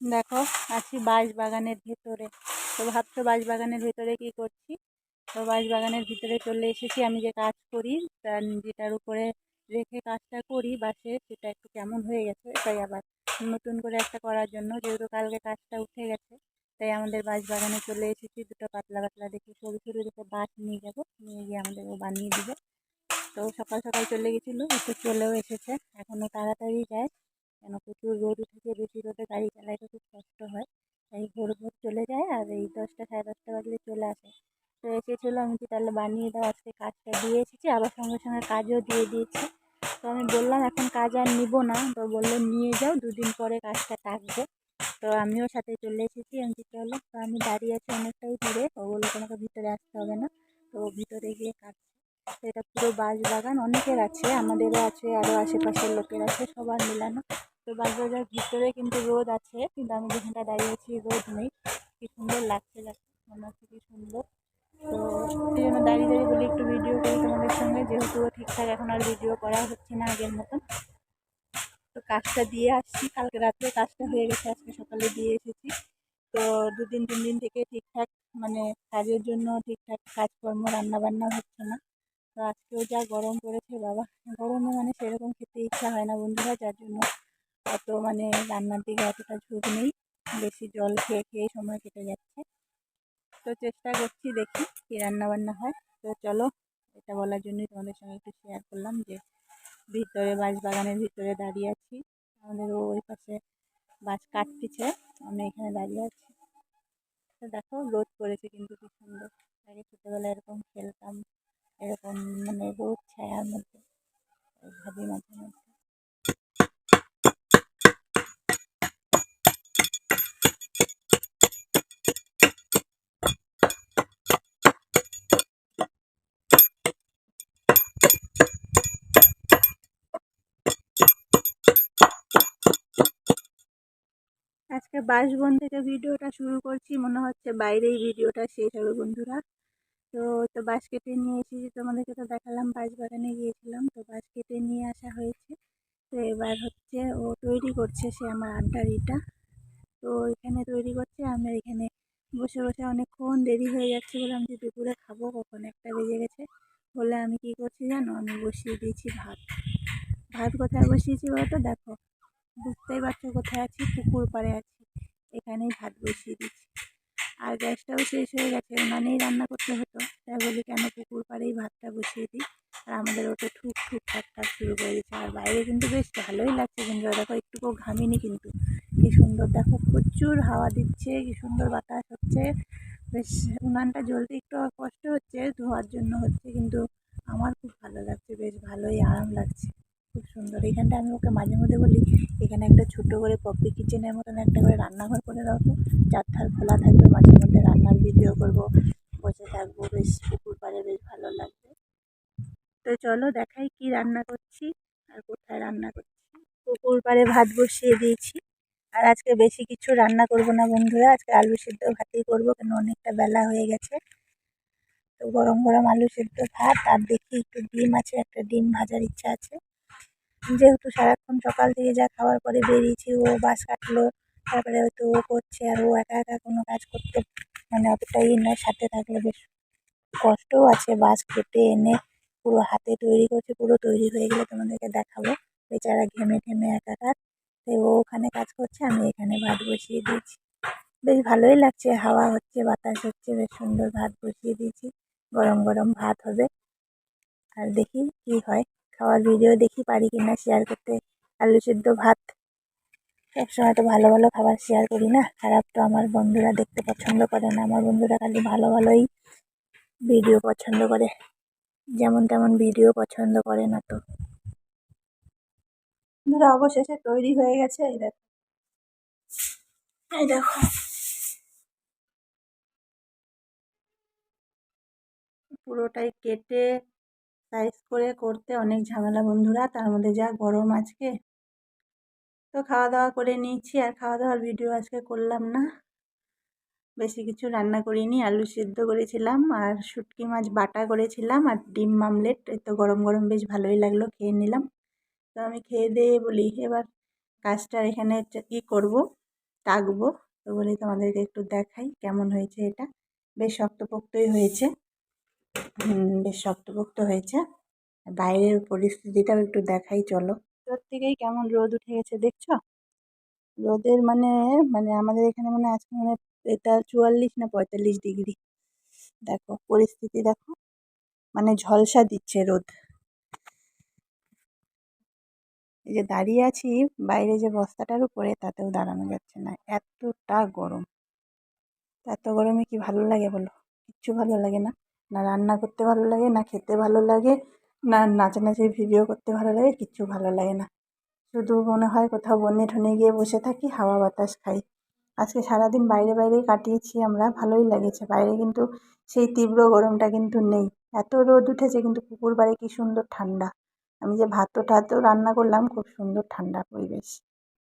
দেখো, আছি বাঁশ বাগানের ভেতরে। তো ভাবছ বাঁশ বাগানের ভেতরে কি করছি? তো বাঁশ বাগানের ভিতরে চলে এসেছি আমি যে কাজ করি তার যেটার উপরে রেখে কাজটা করি, বাসে সেটা একটু কেমন হয়ে গেছে তাই আবার। নতুন করে একটা করার জন্য, যেহেতু কালকে কাজটা উঠে গেছে, তাই আমাদের বাঁশ বাগানে চলে এসেছি, দুটো পাতলা পাতলা দেখে সরু সরু দেখে বাঁশ নিয়ে যাব, নিয়ে গিয়ে আমাদের ও বানিয়ে দিবে। তো সকাল সকাল চলে গেছিল, একটু চলেও এসেছে এখনও তাড়াতাড়ি যায়। কেন প্রচুর রোদ উঠেছে, বেশি রোদে গাড়ি চালাইতে খুব কষ্ট হয়। তাই ভোর ভোর চলে যায় আর এই দশটা সাড়ে দশটা বাজলে চলে আসে। তো এসেছিল আমি কি তাহলে বানিয়ে দাও, আজকে কাজটা দিয়ে এসেছি, আবার সঙ্গে সঙ্গে কাজও দিয়ে দিয়েছি। তো আমি বললাম, এখন কাজ আর নিবো না। তো বলল, নিয়ে যাও, দুদিন পরে কাজটা থাকবে। তো আমিও সাথে চলে এসেছি, আমি চলো। তো আমি দাঁড়িয়ে আছি অনেকটাই দূরে। ও বলল, তোমাকে ভিতরে আসতে হবে না। তো ভিতরে গিয়ে কাজ এটা পুরো বাঁশ বাগান অনেকের আছে, আমাদেরও আছে আরও আশেপাশের লোকের আছে, সবার মিলানো। তো বাজার ভিতরে কিন্তু রোদ আছে, কিন্তু আমি যেখানটা দাঁড়িয়ে আছি রোদ নেই। কি সুন্দর লাগছে লাগছে মনে হচ্ছে কি সুন্দর। তো সেই জন্য দাঁড়িয়ে দাঁড়িয়ে বলি, একটু ভিডিও করি তোমাদের সঙ্গে, যেহেতু ঠিকঠাক এখন আর ভিডিও করা হচ্ছে না আগের মতন। তো কাজটা দিয়ে আসছি, কালকে রাত্রে কাজটা হয়ে গেছে, আজকে সকালে দিয়ে এসেছি। তো দুদিন তিন দিন থেকে ঠিকঠাক মানে কাজের জন্য ঠিকঠাক কাজকর্ম, রান্নাবান্না হচ্ছে না। তো আজকেও যা গরম পড়েছে বাবা। গরমে মানে সেরকম খেতে ইচ্ছা হয় না বন্ধুরা, যার জন্য অত মানে রান্নার দিকে অতটা ঝোঁক নেই। বেশি জল খেয়ে খেয়ে সময় কেটে যাচ্ছে। তো চেষ্টা করছি দেখি কী রান্নাবান্না হয়। তো চলো, এটা বলার জন্যই তোমাদের সঙ্গে একটু শেয়ার করলাম যে ভিতরে বাঁশ বাগানের ভিতরে দাঁড়িয়ে আছি। আমাদের ওই পাশে বাঁশ কাটতেছে আমি এখানে দাঁড়িয়ে আছি। তো দেখো রোদ পড়েছে কিন্তু কি সুন্দর। আগে ছোটোবেলায় এরকম খেলতাম। এরকম মানে রোদ ছায়ার মধ্যে ভাবি মাঝে মধ্যে। আজকে বাসবন থেকে ভিডিওটা শুরু করছি, মনে হচ্ছে বাইরেই ভিডিওটা শেষ হবে বন্ধুরা। তো তো বাঁশ কেটে নিয়ে এসেছি তোমাদেরকে তো দেখালাম বাঁশ বাগানে গিয়েছিলাম। তো বাঁশ কেটে নিয়ে আসা হয়েছে। তো এবার হচ্ছে ও তৈরি করছে সে আমার আড্ডার ইটা। তো এখানে তৈরি করছে আমি এখানে বসে বসে অনেকক্ষণ দেরি হয়ে যাচ্ছে বলে আমি দুপুরে খাব, কখন একটা বেজে গেছে। বলে আমি কি করছি জানো? আমি বসিয়ে দিয়েছি ভাত। ভাত কোথায় বসিয়েছি বলতো? দেখো, বুঝতেই পারছ কোথায় আছি? পুকুর পাড়ে আছি। এখানেই ভাত বসিয়ে দিচ্ছি আর গ্যাসটাও শেষ হয়ে গেছে উনানেই রান্না করতে হতো। তাই বলি কেন পুকুর পাড়েই ভাতটা বসিয়ে দিই। আর আমাদের ওটা ঠুক ঠুক ঠাক শুরু করে দিচ্ছে আর বাইরে কিন্তু বেশ ভালোই লাগছে কিন্তু দেখো একটুকুও ঘামিনি কিন্তু। কি সুন্দর, দেখো প্রচুর হাওয়া দিচ্ছে, কি সুন্দর বাতাস হচ্ছে। বেশ উনানটা জ্বলতে একটু কষ্ট হচ্ছে, ধোয়ার জন্য হচ্ছে কিন্তু আমার খুব ভালো লাগছে, বেশ ভালোই আরাম লাগছে। সুন্দর। এখানটা আমি ওকে মাঝে মধ্যে বলি, এখানে একটা ছোটো করে পপি কিচেনের মতন একটা করে রান্নাঘর করে দাও তো। চারধার খোলা থাকবে, মাঝে মধ্যে রান্নার ভিডিও করব, বসে থাকব, বেশ পুকুর পাড়ে বেশ ভালো লাগবে। তো চলো দেখাই কি রান্না করছি আর কোথায় রান্না করছি। পুকুর পাড়ে ভাত বসিয়ে দিয়েছি। আর আজকে বেশি কিছু রান্না করব না বন্ধুরা, আজকে আলু সিদ্ধ ভাতই করব, কেন অনেকটা বেলা হয়ে গেছে। তো গরম গরম আলু সিদ্ধ ভাত, আর দেখি একটু ডিম আছে, একটা ডিম ভাজার ইচ্ছা আছে। যেহেতু সারাক্ষণ সকাল থেকে যা খাওয়ার পরে বেরিয়েছি, ও বাস কাটলো, তারপরে হয়তো ও করছে আর ও একা একা কোনো কাজ করতে মানে অতটাই নয় সাথে থাকলে বেশ কষ্টও আছে। বাস কেটে এনে পুরো হাতে তৈরি করছে, পুরো তৈরি হয়ে গেলে তোমাদেরকে দেখাবো। বেচারা ঘেমে ঘেমে একাকার। তাই ও ওখানে কাজ করছে, আমি এখানে ভাত বসিয়ে দিয়েছি। বেশ ভালোই লাগছে, হাওয়া হচ্ছে, বাতাস হচ্ছে, বেশ সুন্দর ভাত বসিয়ে দিয়েছি। গরম গরম ভাত হবে। আর দেখি কি হয়। খাওয়ার ভিডিও দেখি পারি কিনা শেয়ার করতে। আলু সিদ্ধ ভাত। সবসময় তো ভালো ভালো খাবার শেয়ার করি না। খারাপ তো আমার বন্ধুরা দেখতে পছন্দ করে না। আমার বন্ধুরা খালি ভালো ভালোই ভিডিও পছন্দ করে। যেমন তেমন ভিডিও পছন্দ করে না তো। বন্ধুরা অবশেষে তৈরি হয়ে গেছে এই দেখো। এই দেখো। পুরোটাই কেটে সাইজ করে করতে অনেক ঝামেলা বন্ধুরা, তার মধ্যে যা গরম আজকে। তো খাওয়া দাওয়া করে নিয়েছি, আর খাওয়া দাওয়ার ভিডিও আজকে করলাম না। বেশি কিছু রান্না করিনি, আলু সিদ্ধ করেছিলাম, আর শুটকি মাছ বাটা করেছিলাম, আর ডিম মামলেট তো গরম গরম বেশ ভালোই লাগল, খেয়ে নিলাম। তো আমি খেয়ে দিয়ে বলি, এবার কাজটা এখানে ই করব তাকবো তো বলি তোমাদেরকে একটু দেখাই কেমন হয়েছে এটা। বেশ শক্তপোক্তই হয়েছে। বেশ শক্তপোক্ত হয়েছে। বাইরের পরিস্থিতিটাও একটু দেখাই, চলো। তোর থেকেই কেমন রোদ উঠে গেছে, দেখছ? রোদের মানে মানে আমাদের এখানে মানে আজকে মানে এটা চুয়াল্লিশ না পঁয়তাল্লিশ ডিগ্রি। দেখো, পরিস্থিতি দেখো। মানে ঝলসা দিচ্ছে রোদ। এই যে দাঁড়িয়ে আছি, বাইরে যে বস্তাটার উপরে, তাতেও দাঁড়ানো যাচ্ছে না। এতটা গরম। এত গরমে কি ভালো লাগে বলো? কিচ্ছু ভালো লাগে না। না রান্না করতে ভালো লাগে, না খেতে ভালো লাগে, না নাচানাচি ভিডিও করতে ভালো লাগে, কিচ্ছু ভালো লাগে না। শুধু মনে হয় কোথাও বনে ঠনে গিয়ে বসে থাকি, হাওয়া বাতাস খাই। আজকে সারাদিন বাইরে বাইরেই কাটিয়েছি আমরা, ভালোই লেগেছে। বাইরে কিন্তু সেই তীব্র গরমটা কিন্তু নেই। এত রোদ উঠেছে কিন্তু পুকুর পাড়ে কী সুন্দর ঠান্ডা। আমি যে ভাতও টাতও রান্না করলাম, খুব সুন্দর ঠান্ডা পরিবেশ।